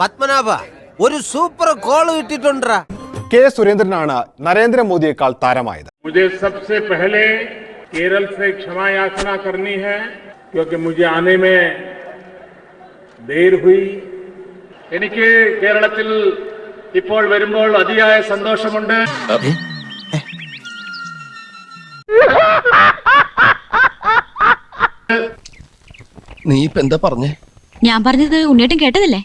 പത്മനാഭ ഒരു super call കിട്ടിട്ടുണ്ടാ K സുരേന്ദ്രനാണ് നരേന്ദ്രമോദിയേക്കാൾ താരമായത് मुझे सबसे पहले केरल से क्षमा याचना करनी है क्योंकि मुझे आने में देर हुई എനിക്ക് കേരളത്തിൽ ഇപ്പോൾ വരുമ്പോൾ അതിയായ സന്തോഷമുണ്ട് നീ ഇപ്പൊ എന്താ പറഞ്ഞേ ഞാൻ പറഞ്ഞത് ഉണ്ണിയേട്ടൻ കേട്ടതല്ലേ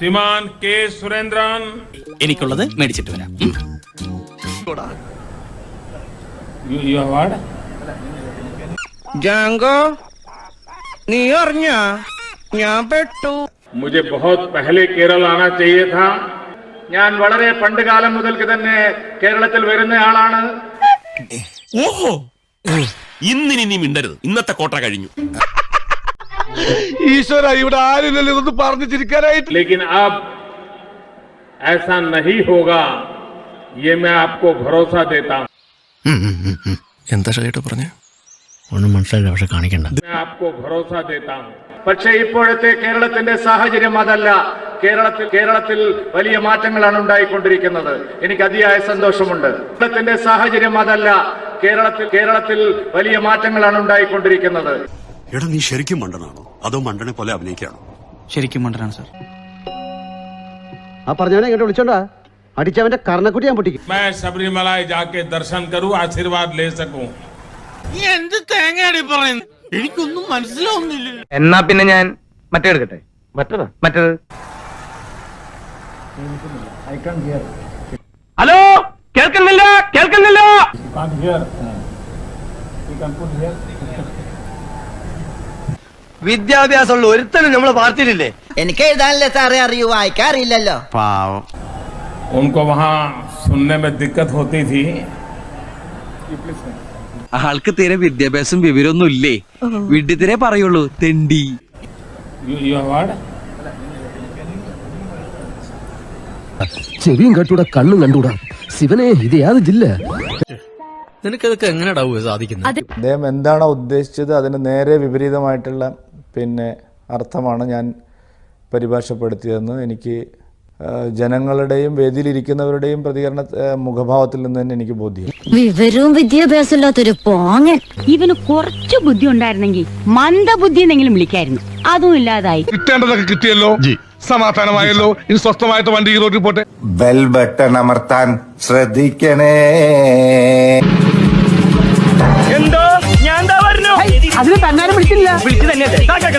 श्रीमान के सुरेंद्रन എനിക്കുള്ളത് മേടിച്ചിട്ട് വരാം ഉം. यू यू अवार्ड ജാങ്കോ നീ അറിഞ്ഞ ഞാൻ പെട്ടു मुझे बहुत पहले केरल आना चाहिए था ഞാൻ വളരെ പണ്ട് കാലം മുതൽക്ക് തന്നെ കേരളത്തിൽ വരുന്നയാളാണ് ഓഹോ ഇന്നിനി നീ മിണ്ടരുത് ഇന്നത്തെ കോട്ട കഴിഞ്ഞു ഈശ്വര ഇവിടെ ആരില്ലല്ലോ ഇതൊന്ന് പറഞ്ഞു ചിരിക്കാനായിട്ട് लेकिन अब ऐसा नहीं होगा ये मैं आपको भरोसा देता हूँ എന്താ ഷൈട്ട് പറഞ്ഞേ ഒന്നും മനസ്സിലായില്ല പക്ഷെ കാണിക്കണ്ട मैं आपको भरोसा देता हूँ പക്ഷേ ഇപ്പോഴത്തെ കേരളത്തിന്റെ സാഹചര്യം അതല്ല കേരളത്തിൽ കേരളത്തിൽ വലിയ മാറ്റങ്ങളാണ് ഉണ്ടായിക്കൊണ്ടിരിക്കുന്നത് എനിക്ക് അതിയായ സന്തോഷമുണ്ട് കേരളത്തിന്റെ സാഹചര്യം അതല്ല കേരളത്തിൽ കേരളത്തിൽ വലിയ മാറ്റങ്ങളാണ് ഉണ്ടായിക്കൊണ്ടിരിക്കുന്നത് എടാ നീ ശരിക്കും മണ്ടനാണോ അതോ മണ്ടനെ പോലെ അഭിനയിക്കാണോ ശരിക്കും മണ്ടനാണ് സാർ ആ പറഞ്ഞവനെ ഇങ്ങോട്ട് വിളിച്ചോണ്ടാ അടിച്ചവന്റെ കർണക്കുട്ടി ഞാൻ പൊട്ടിക്കും मैं सबरीमलाई जाके दर्शन करूँ आशीर्वाद ले सकूं എന്നാ പിന്നെ ഞാൻ മറ്റേ എടുക്കട്ടെ മറ്റേതാ മറ്റേത് ഹലോ കേൾക്കുന്നില്ല കേൾക്കുന്നില്ല വിദ്യാഭ്യാസമുള്ള ഒരുത്തനും നമ്മളെ പാർട്ടിയിലില്ലേ എനിക്ക് എഴുതാനല്ലേ സാറേ അറിയൂ വായിക്കാറില്ലല്ലോ उनको वहाँ सुनने में दिक्कत होती थी ആൾക്ക് തീരെ വിദ്യാഭ്യാസം വിവരമൊന്നും ഇല്ലേ വിഡ്ഢിത്തിരെ പറയുള്ളൂ തെണ്ടി यू यू अवार्ड ചെവിയും കട്ടൂടാ കണ്ണും കണ്ടൂടാ ശിവനെ ഇത് യാത് ജില്ല നിനക്കതൊക്കെ എങ്ങനെയാ സാധിക്കുന്നത് അദ്ദേഹം എന്താണോ ഉദ്ദേശിച്ചത് അതിന് നേരെ വിപരീതമായിട്ടുള്ള പിന്നെ അർത്ഥമാണ് ഞാൻ പരിഭാഷപ്പെടുത്തിയതെന്ന്. എനിക്ക് ജനങ്ങളുടെയും വേദിയിലിരിക്കുന്നവരുടെയും പ്രതികരണ മുഖഭാവത്തിൽ നിന്ന് തന്നെ എനിക്ക് ബോധ്യം. വിവരവും വിദ്യാഭ്യാസം ഇല്ലാത്തൊരു പോങ്ങൻ. ഇവന് കുറച്ച് ബുദ്ധി ഉണ്ടായിരുന്നെങ്കിൽ മന്ദബുദ്ധി എന്നെങ്കിലും വിളിക്കായിരുന്നു. അതും ഇല്ലാതായി. കിട്ടേണ്ടതൊക്കെ കിട്ടിയല്ലോ? സമാധാനമായല്ലോ? ഇനി സ്വസ്ഥമായിട്ട് വണ്ടി ഈ റോഡിൽ പോട്ടെ? ബെൽ ബട്ടൺ അമർത്താൻ ശ്രദ്ധിക്കണേ. വിളിച്ചില്ല വിളിച്ചു തന്നെ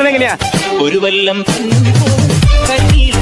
എങ്ങനെയാ? ഒരു വല്ലം കയ്യിൽ